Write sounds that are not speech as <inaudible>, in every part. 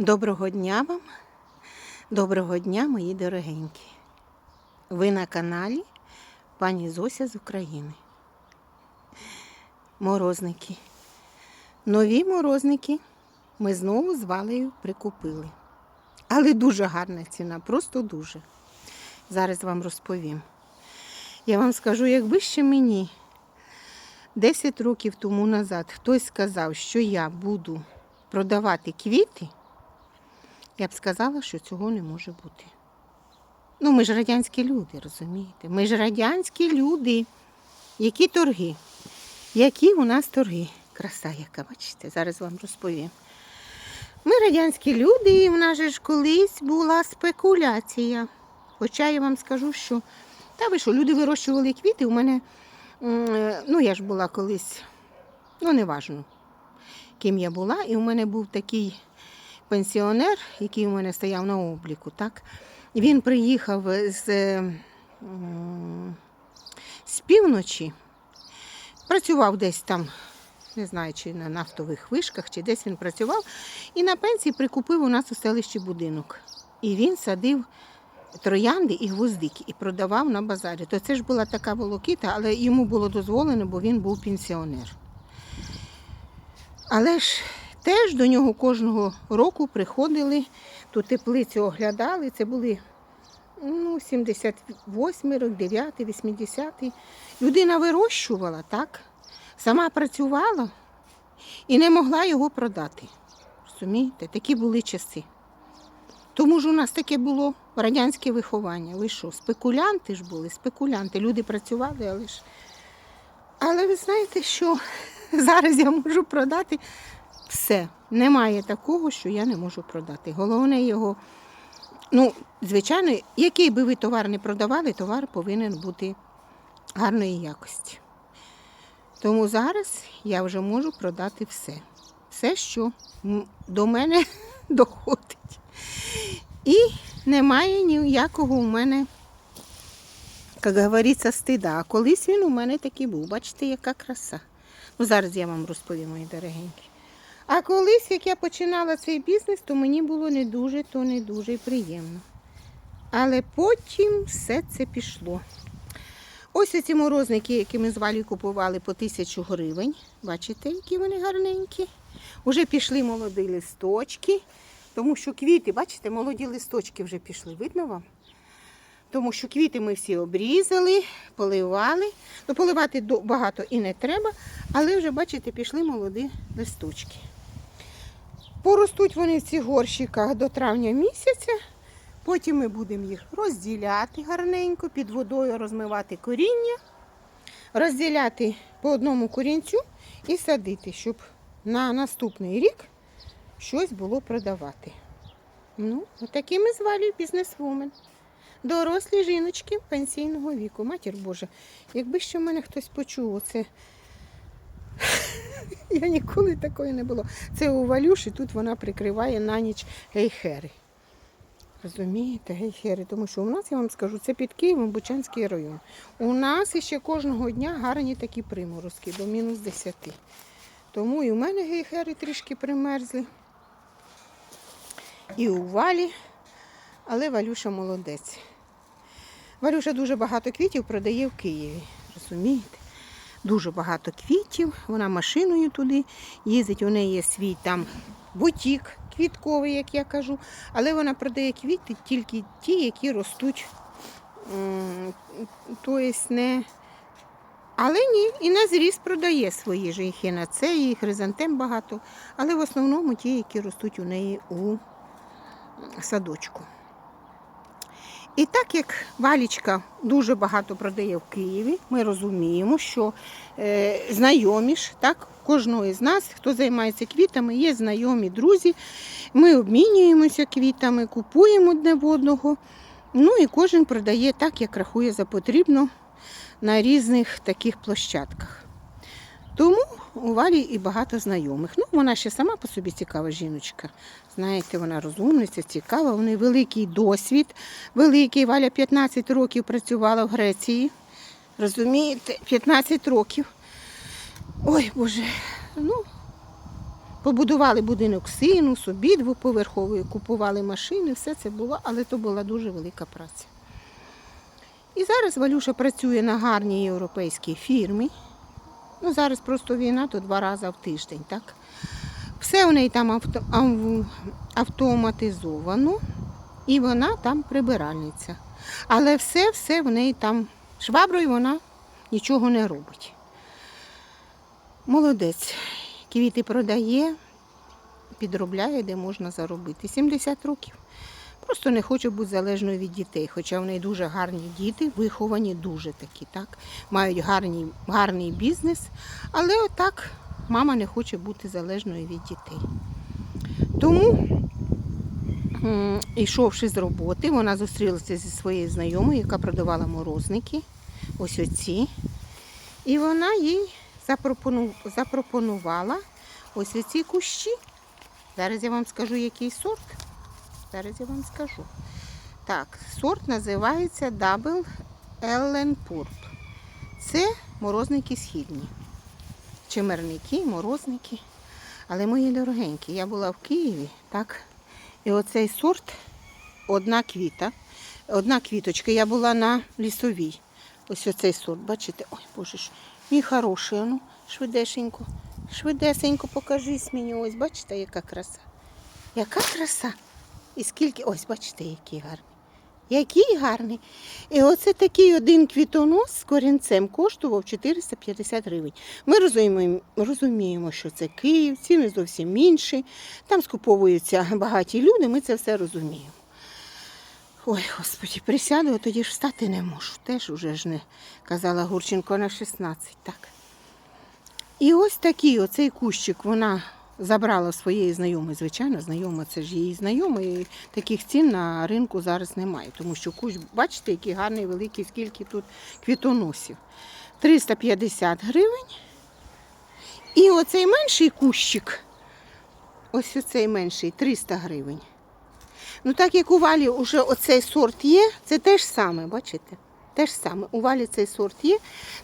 Доброго дня вам, доброго дня, мої дорогенькі. Ви на каналі пані Зося з України. Морозники. Нові морозники ми знову з Валею прикупили. Але дуже гарна ціна, просто дуже. Зараз вам розповім. Я вам скажу, якби ще мені 10 років тому назад хтось сказав, що я буду продавати квіти, я б сказала, що цього не може бути. Ну, ми ж радянські люди, розумієте? Ми ж радянські люди. Які торги? Які у нас торги? Краса, яка, бачите, зараз вам розповім. Ми радянські люди, і в нас же ж колись була спекуляція. Хоча я вам скажу, що та ви що, люди вирощували квіти, у мене, ну я ж була колись, ну неважно, ким я була, і у мене був такий пенсіонер, який у мене стояв на обліку, так? Він приїхав з, е, з півночі, працював десь там, не знаю, чи на нафтових вишках, чи десь він працював, і на пенсії прикупив у нас у селищі будинок. І він садив троянди і гвоздики і продавав на базарі. То це ж була така волокіта, але йому було дозволено, бо він був пенсіонер. Але ж теж до нього кожного року приходили, ту теплицю оглядали. Це були ну, 78 рок, 9, 80. Людина вирощувала, так? Сама працювала і не могла його продати. Розумієте? Такі були часи. Тому ж у нас таке було радянське виховання. Ви що, спекулянти ж були, спекулянти. Люди працювали, але ж. Але ви знаєте, що <laughs> зараз я можу продати все. Немає такого, що я не можу продати. Головне його, ну, звичайно, який би ви товар не продавали, товар повинен бути гарної якості. Тому зараз я вже можу продати все. Все, що до мене <laughs> доходить. І немає ніякого у мене, як говориться, стида. А колись він у мене такий був. Бачите, яка краса. Ну, зараз я вам розповім, мої дорогенькі. А колись, як я починала цей бізнес, то мені було не дуже, то не дуже приємно. Але потім все це пішло. Ось ці морозники, які ми з Валею купували по тисячу гривень. Бачите, які вони гарненькі. Уже пішли молоді листочки, тому що квіти, бачите, молоді листочки вже пішли. Видно вам? Тому що квіти ми всі обрізали, поливали. Ну, поливати багато і не треба, але вже, бачите, пішли молоді листочки. Поростуть вони в цих горщиках до травня місяця. Потім ми будемо їх розділяти гарненько, під водою розмивати коріння, розділяти по одному корінцю і садити, щоб на наступний рік щось було продавати. Ну, отакі ми з Валею бізнесвумен. Дорослі жіночки пенсійного віку. Матір Божа, якби ще в мене хтось почув оце. Я ніколи такої не було. Це у Валюші, тут вона прикриває на ніч гейхери. Розумієте, гейхери, тому що у нас, я вам скажу, це під Києвом Бучанський район. У нас іще кожного дня гарні такі приморозки до мінус 10. Тому і у мене гейхери трішки примерзли. І у Валі, але Валюша молодець. Валюша дуже багато квітів продає в Києві. Розумієте? Дуже багато квітів. Вона машиною туди їздить. У неї є свій там бутік квітковий, як я кажу. Але вона продає квіти тільки ті, які ростуть. Тобто не. Але ні, і на зріз продає свої ж їх і на це, і хризантем багато. Але в основному ті, які ростуть у неї у садочку. І так як Валічка дуже багато продає в Києві, ми розуміємо, що е, знайомі ж, так, кожного із нас, хто займається квітами, є знайомі, друзі. Ми обмінюємося квітами, купуємо одне в одного. Ну і кожен продає так, як рахує за потрібно на різних таких площадках. Тому у Валі і багато знайомих. Ну, вона ще сама по собі цікава жіночка. Знаєте, вона розумниця, цікава, у неї великий досвід, великий. Валя 15 років працювала в Греції. Розумієте, 15 років. Ой, Боже, ну, Побудували будинок сину, собі двоповерховий, купували машини, все це було, але то була дуже велика праця. І зараз Валюша працює на гарній європейській фірмі. Ну, зараз просто війна, то два рази в тиждень, так? Все у неї там авто, автоматизовано, і вона там прибиральниця. Але все, все в неї там шваброю вона нічого не робить. Молодець. Квіти продає, підробляє, де можна заробити. 70 років. Просто не хоче бути залежною від дітей, хоча в неї дуже гарні діти, виховані дуже такі, так, мають гарний, гарний бізнес, але отак мама не хоче бути залежною від дітей. Тому, йшовши з роботи, вона зустрілася зі своєю знайомою, яка продавала морозники, ось оці. І вона їй запропонувала ось оці кущі. Зараз я вам скажу, який сорт. Зараз я вам скажу. Так, сорт називається Double Purp. Це морозники східні. Чимерники, морозники. Але мої дорогенькі, я була в Києві, так? І оцей сорт одна квіта, одна квіточка. Я була на лісовій. Ось оцей сорт, бачите? Ой, боже ж, мій хороший, ну, швидесенько. Швидесенько покажись мені. Ось, бачите, яка краса. Яка краса. І скільки, ось, бачите, який гарний. Який гарний. І оце такий один квітонос з корінцем коштував 450 гривень. Ми розуміємо, розуміємо, що це Київ, ціни зовсім інші. Там скуповуються багаті люди, ми це все розуміємо. Ой, господі, присяду, тоді ж встати не можу. Теж уже ж не казала Гурченко на 16, так. І ось такий оцей кущик вона забрала своєї знайомої. Звичайно, знайома це ж її знайома. І таких цін на ринку зараз немає. Тому що кущ, бачите, який гарний, великий, скільки тут квітоносів. 350 гривень. І оцей менший кущик, ось оцей менший 300 гривень. Ну так як у валі вже оцей сорт є, це те ж саме, бачите? Те саме. У валі цей сорт є,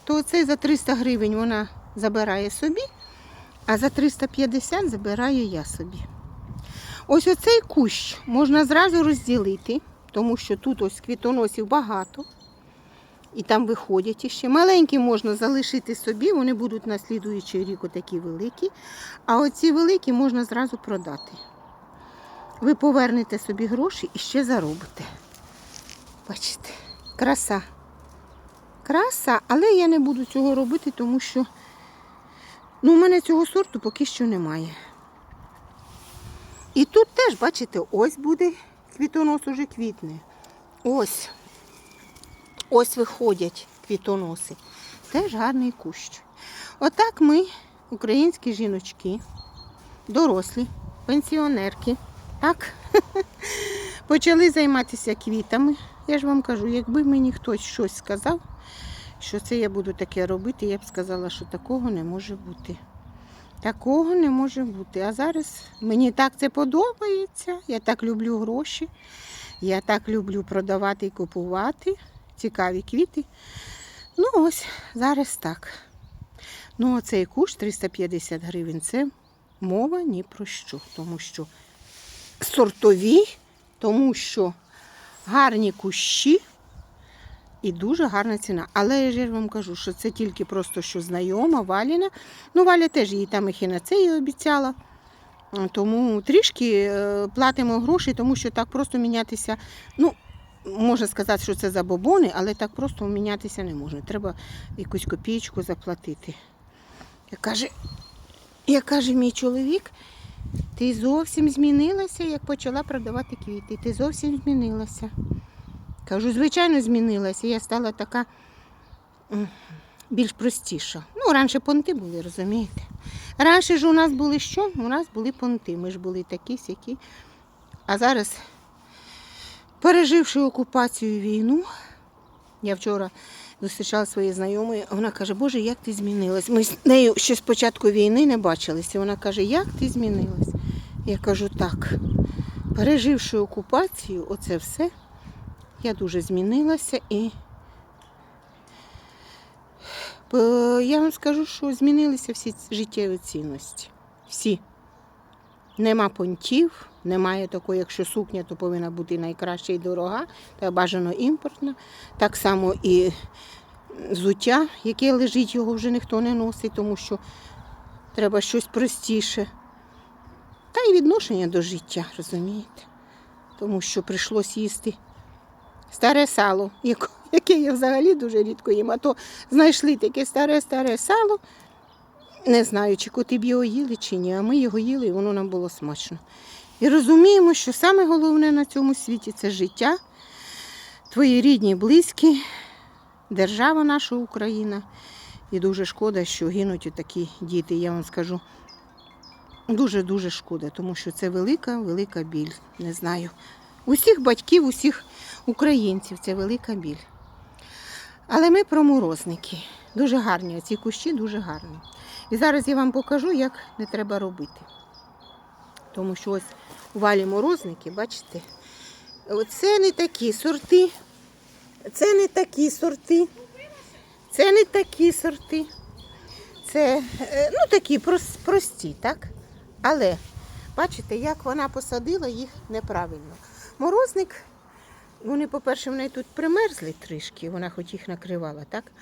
то оцей за 300 гривень вона забирає собі, а за 350 забираю я собі. Ось оцей кущ можна зразу розділити, тому що тут ось квітоносів багато. І там виходять іще. Маленькі можна залишити собі, вони будуть на слідуючий рік отакі великі. А оці великі можна зразу продати. Ви повернете собі гроші і ще заробите. Бачите, краса. Краса, але я не буду цього робити, тому що ну, у мене цього сорту поки що немає. І тут теж, бачите, ось буде квітонос уже квітне. Ось. Ось виходять квітоноси. Теж гарний кущ. Отак ми, українські жіночки, дорослі, пенсіонерки, так, <laughs> почали займатися квітами. Я ж вам кажу, якби мені хтось щось сказав, що це я буду таке робити, я б сказала, що такого не може бути. Такого не може бути. А зараз мені так це подобається. Я так люблю гроші. Я так люблю продавати і купувати. Цікаві квіти. Ну ось, зараз так. Ну, оцей куш 350 гривень це мова ні про що. Тому що сортові, тому що гарні кущі і дуже гарна ціна. Але я ж вам кажу, що це тільки просто що знайома Валіна. Ну, Валя теж їй там і хінацеї обіцяла. Тому трішки е, платимо гроші, тому що так просто мінятися. Ну, можна сказати, що це забобони, але так просто мінятися не можна. Треба якусь копійку заплатити. Як каже, як каже мій чоловік, ти зовсім змінилася, як почала продавати квіти. Ти зовсім змінилася. Кажу, звичайно, змінилася. Я стала така більш простіша. Ну, раніше понти були, розумієте? Раніше ж у нас були що? У нас були понти. Ми ж були такі сякі. А зараз, переживши окупацію війну, я вчора зустрічала своєї знайомої, вона каже, Боже, як ти змінилась? Ми з нею ще з початку війни не бачилися. Вона каже, як ти змінилась? Я кажу, так, переживши окупацію, оце все, я дуже змінилася і е, я вам скажу, що змінилися всі життєві цінності. Всі. Нема понтів, немає такої, якщо сукня, то повинна бути найкраща і дорога, та бажано імпортна. Так само і взуття, яке лежить, його вже ніхто не носить, тому що треба щось простіше. Та й відношення до життя, розумієте? Тому що прийшлось їсти старе сало, яке я взагалі дуже рідко їм. А то знайшли таке старе-старе сало. Не знаю, чи коти б його їли, чи ні, а ми його їли, і воно нам було смачно. І розуміємо, що саме головне на цьому світі це життя, твої рідні, близькі, держава наша Україна. І дуже шкода, що гинуть такі діти, я вам скажу. Дуже-дуже шкода, тому що це велика, велика біль. Не знаю. Усіх батьків, усіх українців це велика біль. Але ми про морозники. Дуже гарні, ці кущі дуже гарні. І зараз я вам покажу, як не треба робити. Тому що ось у валі морозники, бачите, це не такі сорти. Це не такі сорти. Це не такі сорти. Це е, ну, такі прості, так? Але бачите, як вона посадила їх неправильно. Морозник, вони, по-перше, вони тут примерзли трішки, вона хоч їх накривала, так?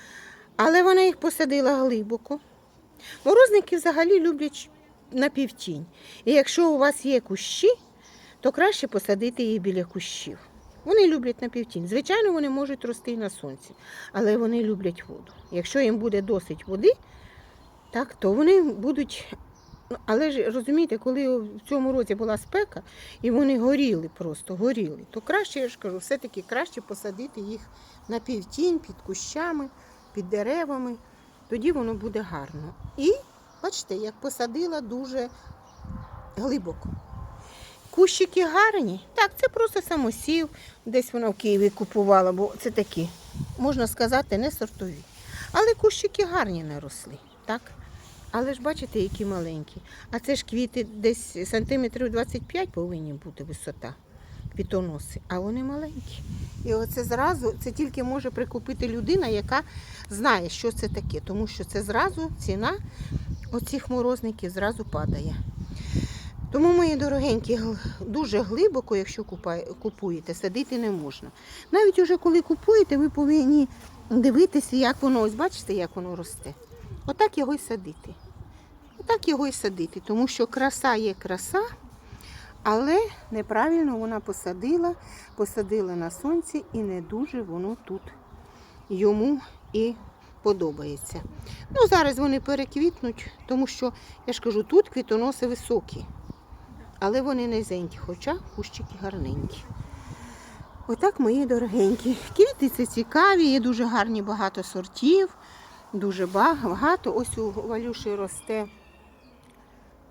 Але вона їх посадила глибоко. Морозники взагалі люблять на півтінь. І якщо у вас є кущі, то краще посадити їх біля кущів. Вони люблять на півтінь. Звичайно, вони можуть рости і на сонці, але вони люблять воду. Якщо їм буде досить води, так, то вони будуть. Ну, Але ж розумієте, коли в цьому році була спека і вони горіли просто, горіли, то краще, я ж кажу, все-таки краще посадити їх на півтінь, під кущами, під деревами. Тоді воно буде гарно. І бачите, як посадила дуже глибоко. Кущики гарні. Так, це просто самосів, десь вона в Києві купувала, бо це такі, можна сказати, не сортові. Але кущики гарні наросли. так? Але ж бачите, які маленькі. А це ж квіти десь сантиметрів 25 повинні бути висота. Квітоноси, а вони маленькі. І оце зразу, це тільки може прикупити людина, яка знає, що це таке, тому що це зразу ціна оцих морозників зразу падає. Тому, мої дорогенькі, дуже глибоко, якщо купуєте, садити не можна. Навіть уже коли купуєте, ви повинні дивитися, як воно, ось бачите, як воно росте. Отак його й садити. Отак його й садити, тому що краса є краса, але неправильно вона посадила, посадила на сонці і не дуже воно тут йому і подобається. Ну, зараз вони переквітнуть, тому що, я ж кажу, тут квітоноси високі, але вони низенькі, хоча кущики гарненькі. Отак, мої дорогенькі. Квіти це цікаві, є дуже гарні багато сортів, дуже багато. Ось у Валюші росте.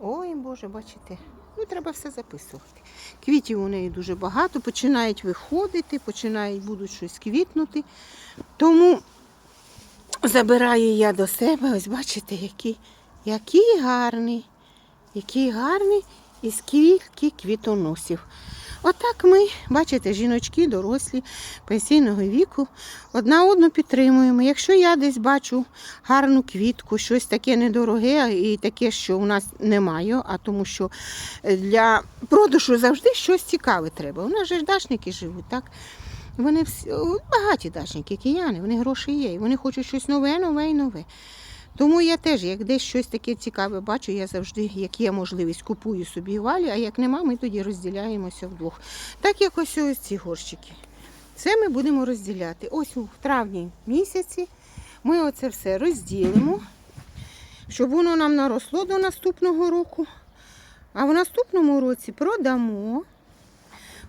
Ой, Боже, бачите. Ну, треба все записувати. Квітів у неї дуже багато, починають виходити, починають будуть щось квітнути. Тому забираю я до себе, ось бачите, який, який гарний, який гарний і скільки квітоносів. Отак ми, бачите, жіночки дорослі пенсійного віку, одна одну підтримуємо. Якщо я десь бачу гарну квітку, щось таке недороге і таке, що у нас немає, а тому що для продажу завжди щось цікаве треба. У нас же ж дачники живуть, так? Вони всі, багаті дачники, кияни, вони гроші є, і вони хочуть щось нове, нове і нове. Тому я теж, як десь щось таке цікаве бачу, я завжди, як є можливість, купую собі валі, а як нема, ми тоді розділяємося вдвох. Так як ось ось ці горщики. Це ми будемо розділяти. Ось у травні місяці ми оце все розділимо, щоб воно нам наросло до наступного року. А в наступному році продамо,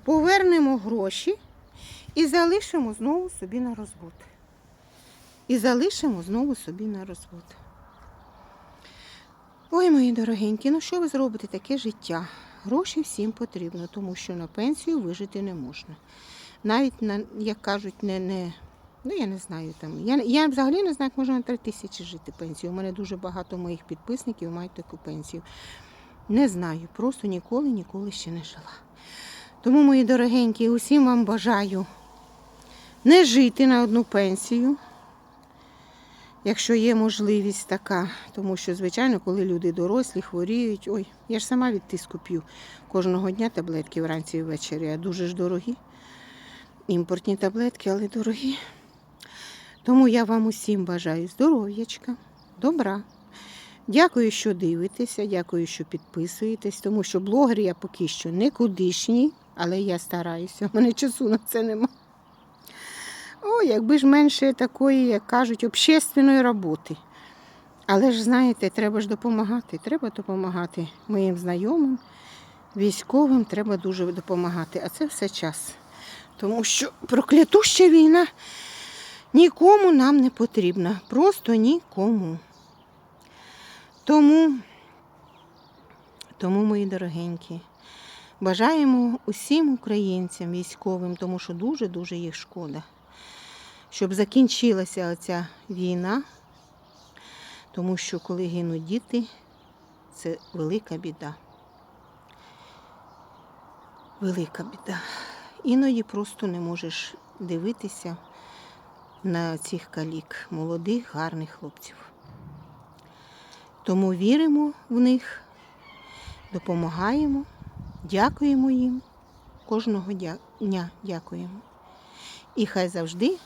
повернемо гроші і залишимо знову собі на розвод. І залишимо знову собі на розвод. Ой, мої дорогенькі, ну що ви зробите таке життя? Гроші всім потрібно, тому що на пенсію вижити не можна. Навіть на, як кажуть, не, не ну я не знаю там. Я, я взагалі не знаю, як можна на 3 тисячі жити пенсію. У мене дуже багато моїх підписників мають таку пенсію. Не знаю, просто ніколи, ніколи ще не жила. Тому, мої дорогенькі, усім вам бажаю не жити на одну пенсію. Якщо є можливість така. Тому що, звичайно, коли люди дорослі, хворіють, ой, я ж сама від тиску п'ю кожного дня таблетки вранці і ввечері, а дуже ж дорогі. Імпортні таблетки, але дорогі. Тому я вам усім бажаю здоров'ячка, добра. Дякую, що дивитеся, дякую, що підписуєтесь, тому що блогер я поки що не кудишній, але я стараюся. У мене часу на це нема. О, якби ж менше такої, як кажуть, общественної роботи. Але ж знаєте, треба ж допомагати. Треба допомагати моїм знайомим, військовим треба дуже допомагати. А це все час. Тому що проклятуща війна нікому нам не потрібна. Просто нікому. Тому, тому, мої дорогенькі, бажаємо усім українцям, військовим, тому що дуже-дуже їх шкода, щоб закінчилася оця війна, тому що коли гинуть діти, це велика біда. Велика біда. Іноді просто не можеш дивитися на цих калік, молодих, гарних хлопців. Тому віримо в них, допомагаємо, дякуємо їм. Кожного дня дякуємо. І хай завжди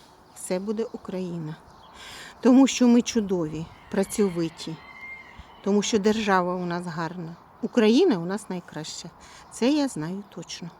все буде Україна. Тому що ми чудові, працьовиті, тому що держава у нас гарна. Україна у нас найкраща. Це я знаю точно.